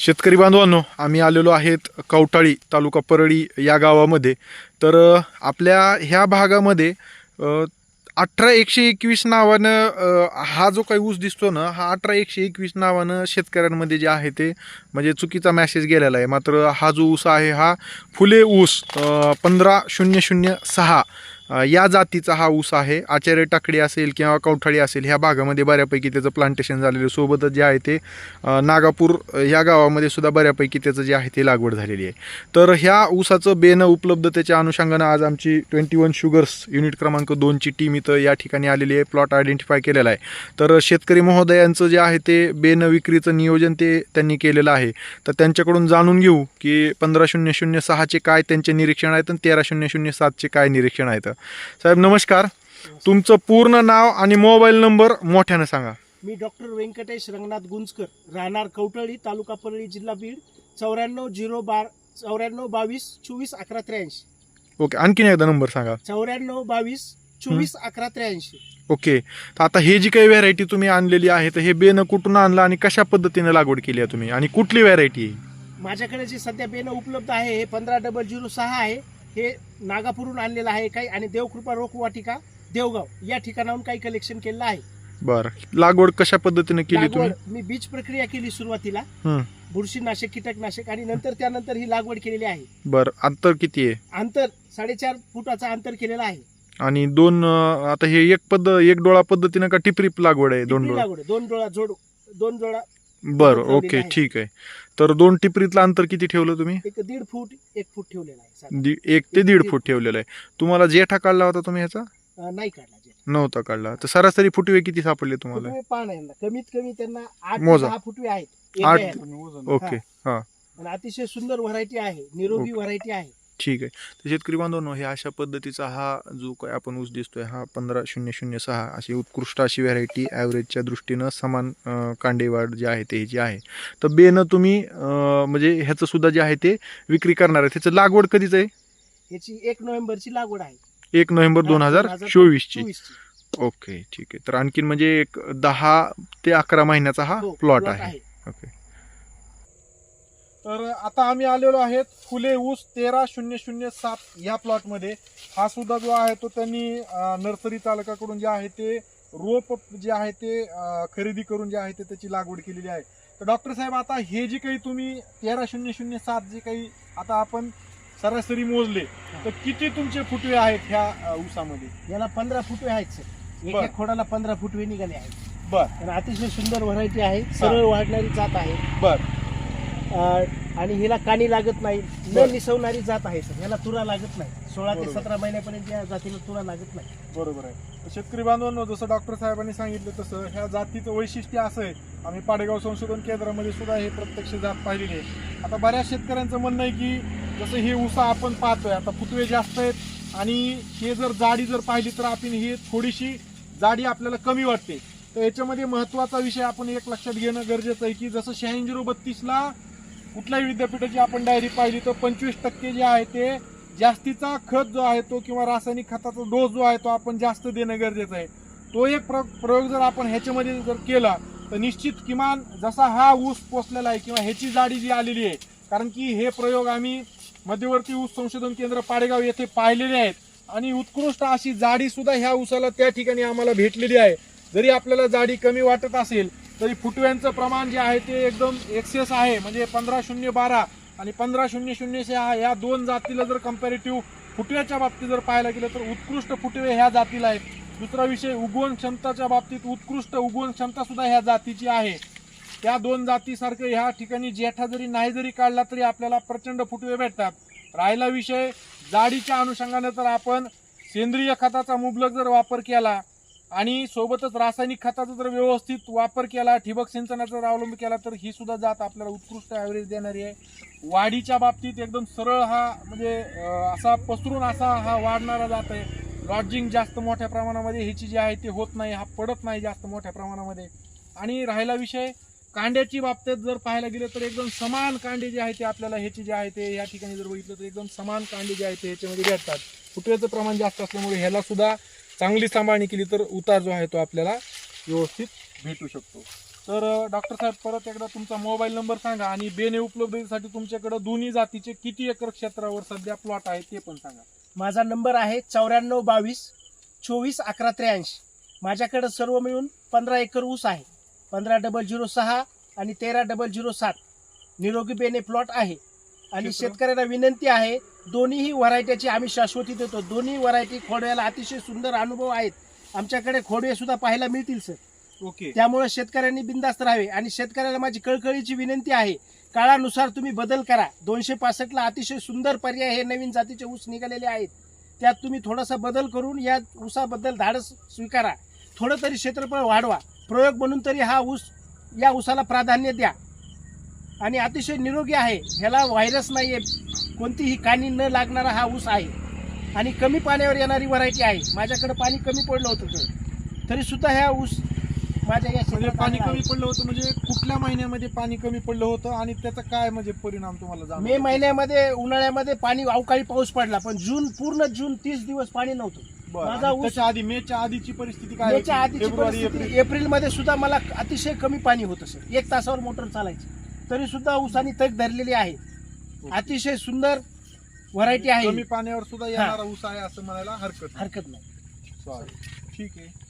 शेतकरी बांधवांनो आम्ही आलेलो आहेत कवटाळी तालुका परळी या गावामध्ये. तर आपल्या ह्या भागामध्ये अठरा एकशे एकवीस नावानं हा जो काही ऊस दिसतो ना हा अठरा एकशे एकवीस नावानं शेतकऱ्यांमध्ये जे आहे ते म्हणजे चुकीचा मॅसेज गेलेला आहे. मात्र हा जो ऊस आहे हा फुले ऊस पंधरा शून्य शून्य सहा या जातीचा हा ऊस आहे. आचार्य टाकडी असेल किंवा कवठाळी असेल ह्या भागामध्ये बऱ्यापैकी त्याचं प्लांटेशन झालेलं आहे. सोबतच जे आहे ते नागापूर ह्या गावामध्ये सुद्धा बऱ्यापैकी त्याचं जे आहे ते लागवड झालेली आहे. तर ह्या ऊसाचं बेनं उपलब्ध त्याच्या अनुषंगानं आज आमची ट्वेंटी वन शुगर्स युनिट क्रमांक दोनची टीम इथं या ठिकाणी आलेली आहे. प्लॉट आयडेंटिफाय केलेला आहे. तर शेतकरी महोदयांचं जे आहे ते बेनं विक्रीचं नियोजन ते त्यांनी केलेलं आहे. तर त्यांच्याकडून जाणून घेऊ की पंधरा शून्य शून्य सहाचे काय त्यांचे निरीक्षण आहेत आणि तेरा शून्य शून्य सातचे काय निरीक्षण आहेत. साहेब नमस्कार. तुमचं पूर्ण नाव आणि मोबाईल नंबर मोठ्यानं सांगा. मी डॉक्टर व्यंकटेश रंगनाथ गुंजकर राहणार कवटळी तालुका परळी जिल्हा बीड चौऱ्याण्णव झिरो बार चौऱ्याण्णव बावीस चोवीस अकरा त्र्याऐंशी. ओके आणखीन एकदा नंबर सांगा. चौऱ्याण्णव बावीस चोवीस अकरा त्र्याऐंशी. ओके तर आता हे जी काही व्हरायटी तुम्ही आणलेली आहे तर हे बेनं कुठून आणलं आणि कशा पद्धतीने लागवड केली आहे तुम्ही? आणि कुठली व्हरायटी आहे? माझ्याकडे जे सध्या बेनं उपलब्ध आहे हे पंधरा डबल झिरो सहा आहे. हे नागापूरहून आणलेलं आहे काही. आणि देवकृपा रोख वाटिका देवगाव या ठिकाणाहून काही कलेक्शन केलेलं आहे. बरं. लागवड कशा पद्धतीने केली तुम्ही? मी बीज प्रक्रिया केली सुरुवातीला. हं. बुरशीनाशक कीटकनाशक आणि नंतर त्यानंतर ही लागवड केलेली आहे. बरं. अंतर किती आहे? अंतर साडेचार फुटाचं अंतर केलेलं आहे. आणि दोन अं, आता हे एक पद्ध एक डोळा पद्धतीनं का टिपरीप लागवड आहे दोन टिपरी डोळा? लागवड आहे. दोन डोळा जोड दोन डोळा बरं ओके. ठीक आहे. तर दोन टिपरीतलं अंतर किती ठेवलं तुम्ही? एक दीड फूट एक फूट ठेवलेला आहे साधारण. दि- एक ते दीड फूट ठेवलेलं आहे. तुम्हाला जेठा काढला होता तुम्ही ह्याचा? अं, नाही काढला जे. नव्हता काढला. तर सरासरी फुटवे किती सापडले तुम्हाला? फुटवे पान आहे ना कमीत कमी त्यांना आठ ते मोजा. दहा फुटवे आहेत. आठ-. ओके हा. आणि अतिशय सुंदर व्हरायटी आहे. निरोगी. व्हरायटी आहे. ठीक आहे. तर शेतकरी बांधवांनो हे अशा पद्धतीचा हा जो काय आपण ऊस दिसतोय हा पंधरा शून्य शून्य सहा अशी उत्कृष्ट अशी व्हरायटी ॲव्हरेजच्या दृष्टीनं समान अं, कांडेवाढ जे आहे ते ह्याची आहे. तर बेनं तुम्ही म्हणजे ह्याचं सुद्धा जे आहे ते विक्री करणार आहे. त्याचं लागवड कधीच आहे? याची एक नोव्हेंबरची लागवड आहे. एक नोव्हेंबर दोन हजार चोवीसची. ओके ठीक आहे. तर आणखीन म्हणजे एक दहा ते अकरा महिन्याचा हा हो, प्लॉट plot आहे. ओके. तर आता आम्ही आलेलो आहेत फुले ऊस तेरा शून्य शून्य सात ह्या प्लॉटमध्ये हा सुद्धा जो आहे तो त्यांनी नर्सरी चालकाकडून जे आहे ते रोप जे आहे ते खरेदी करून जे आहे ते त्याची लागवड केलेली आहे. तर डॉक्टर साहेब आता हे जे काही तुम्ही तेरा शून्य शून्य सात जे काही आता आपण सरासरी मोजले तर किती तुमचे फुटवे आहेत ह्या ऊसामध्ये? याला पंधरा फुटवे आहेत सर. खोडाला पंधरा फुटवे निघाले आहेत. बर. आणि अतिशय सुंदर व्हरायटी आहे. सरळ वाढणारी जात आहे. बर. आणि हिला काणी लागत नाही. न निसवणारी जात आहे सर. याला तुरा लागत नाही. सोळा ते बरोबर. सतरा महिन्यापर्यंत या जातीला तुरा लागत नाही. बरोबर आहे. शेतकरी बांधवांनो जसं डॉक्टर साहेबांनी सांगितलं तसं ह्या जातीचं वैशिष्ट्य असं आहे. आम्ही पाडेगाव संशोधन केंद्रामध्ये सुद्धा हे प्रत्यक्ष जात पाहिलेली आहे. आता बऱ्याच शेतकऱ्यांचं म्हणणं आहे की जसं हे ऊसा आपण पाहतोय आता फुटवे जास्त आहेत आणि हे जर जाडी जर पाहिली तर आपण ही थोडीशी जाडी आपल्याला कमी वाटते. तर याच्यामध्ये महत्त्वाचा विषय आपण एक लक्षात घेणं गरजेचं आहे की जसं शहाऐंशी झिरो बत्तीसला कुठल्याही विद्यापीठाची आपण डायरी पाहिली तर पंचवीस टक्के जे आहे ते जास्तीचा खत जो आहे तो किंवा रासायनिक खताचा डोस जो आहे तो आपण जास्त देणं गरजेचं आहे. तो एक प्र प्रयोग जर आपण ह्याच्यामध्ये जर केला तर निश्चित किमान जसा हा ऊस पोचलेला आहे किंवा ह्याची जाडी जी आलेली आहे कारण की हे प्रयोग आम्ही मध्यवर्ती ऊस संशोधन केंद्र पाडेगाव येथे पाहिलेले आहेत आणि उत्कृष्ट अशी जाडी सुद्धा ह्या ऊसाला त्या ठिकाणी आम्हाला भेटलेली आहे. जरी आपल्याला जाडी कमी वाटत असेल तरी फुटव्यांचं प्रमाण जे आहे ते एकदम एक्सेस आहे. म्हणजे पंधरा शून्य बारा आणि पंधरा शून्य शून्य सहा या दोन जातीला जर कम्पॅरेटिव्ह फुटव्याच्या बाबतीत जर पाहायला गेलं तर उत्कृष्ट फुटवे ह्या जातीला आहेत. दुसरा विषय उगवण क्षमताच्या बाबतीत उत्कृष्ट उगवण क्षमता सुद्धा ह्या जातीची आहे. त्या दोन जातीसारखं ह्या ठिकाणी जेठा जरी नाही जरी काढला तरी आपल्याला प्रचंड फुटवे भेटतात. राहिला विषय जाडीच्या अनुषंगाने तर आपण सेंद्रिय खताचा मुबलक जर वापर केला आणि सोबतच रासायनिक खताचा जर व्यवस्थित वापर केला ठिबक सिंचनाचा जर अवलंब केला तर ही सुद्धा जात आपल्याला उत्कृष्ट ॲव्हरेज देणारी आहे. वाढीच्या बाबतीत एकदम सरळ हा म्हणजे असा पसरून असा हा वाढणारा जात आहे. लॉजिंग जास्त मोठ्या प्रमाणामध्ये ह्याची जी आहे ते होत नाही हा पडत नाही जास्त मोठ्या प्रमाणामध्ये. आणि राहिला विषय कांड्याची बाबतीत जर पाहायला गेलं तर एकदम समान कांडे जे आहे ते आपल्याला ह्याची जे आहे ते या ठिकाणी जर बघितलं तर एकदम समान कांडे जे आहे ते ह्याच्यामध्ये भेटतात. फुटव्याचं प्रमाण जास्त असल्यामुळे ह्याला सुद्धा चांगली सांभाळणी केली तर उतार जो आहे तो आपल्याला व्यवस्थित भेटू शकतो. तर डॉक्टर साहेब परत एकदा तुमचा मोबाईल नंबर सांगा आणि बेने उपलब्धतेसाठी तुमच्याकडे दोन्ही जातीचे किती एकर क्षेत्रावर सध्या प्लॉट आहे ते पण सांगा. माझा नंबर आहे चौऱ्याण्णव बावीस चोवीस अकरा त्र्याऐंशी. माझ्याकडे सर्व मिळून पंधरा एकर ऊस आहे. पंधरा डबल झिरो सहा आणि तेरा डबल झिरो सात. निरोगी बेने प्लॉट आहे. आणि? शेतकऱ्यांना विनंती आहे दोन्हीही व्हरायटीची आम्ही शाश्वती देतो. दोन्ही व्हरायटी खोडव्याला अतिशय सुंदर अनुभव आहेत. आमच्याकडे खोडवे सुद्धा पाहायला मिळतील सर. ओके. त्यामुळे शेतकऱ्यांनी बिंदास्त राहावे. आणि शेतकऱ्याला माझी कळकळीची विनंती आहे काळानुसार तुम्ही बदल करा. दोनशे पासष्टला अतिशय सुंदर पर्याय हे नवीन जातीचे ऊस निघालेले आहेत. त्यात तुम्ही थोडासा बदल करून या ऊसाबद्दल धाडस स्वीकारा. थोडं तरी क्षेत्रफळ वाढवा. प्रयोग म्हणून तरी हा ऊस या ऊसाला प्राधान्य द्या. आणि अतिशय निरोगी आहे. ह्याला व्हायरस नाही आहे कोणतीही कानी न लागणारा हा ऊस आहे आणि कमी पाण्यावर येणारी व्हरायटी आहे माझ्याकडे पाणी कमी पडलं होतं तर सुद्धा ह्या ऊस माझ्या या म्हणजे पाणी. कमी पडलं होतं म्हणजे कुठल्या महिन्यामध्ये पाणी कमी पडलं होतं आणि त्याचा काय म्हणजे परिणाम तुम्हाला? मे महिन्यामध्ये उन्हाळ्यामध्ये पाणी अवकाळी पाऊस पडला पण जून पूर्ण जून तीस दिवस पाणी नव्हतं. माझा आणि ऊस- आधी मेच्या आधीची परिस्थिती काय मेच्या? आधीची परिस्थिती एप्रिल एप्रिलमध्ये सुद्धा मला अतिशय कमी पाणी होतं सर एक तासावर मोटर चालायची तरी सुद्धा ऊसानी तग धरलेली आहे अतिशय सुंदर व्हरायटी आहे. कमी पाण्यावर सुद्धा येणारा ऊस आहे असं म्हणायला हरकत नाही. हरकत नाही. चालेल. ठीक आहे.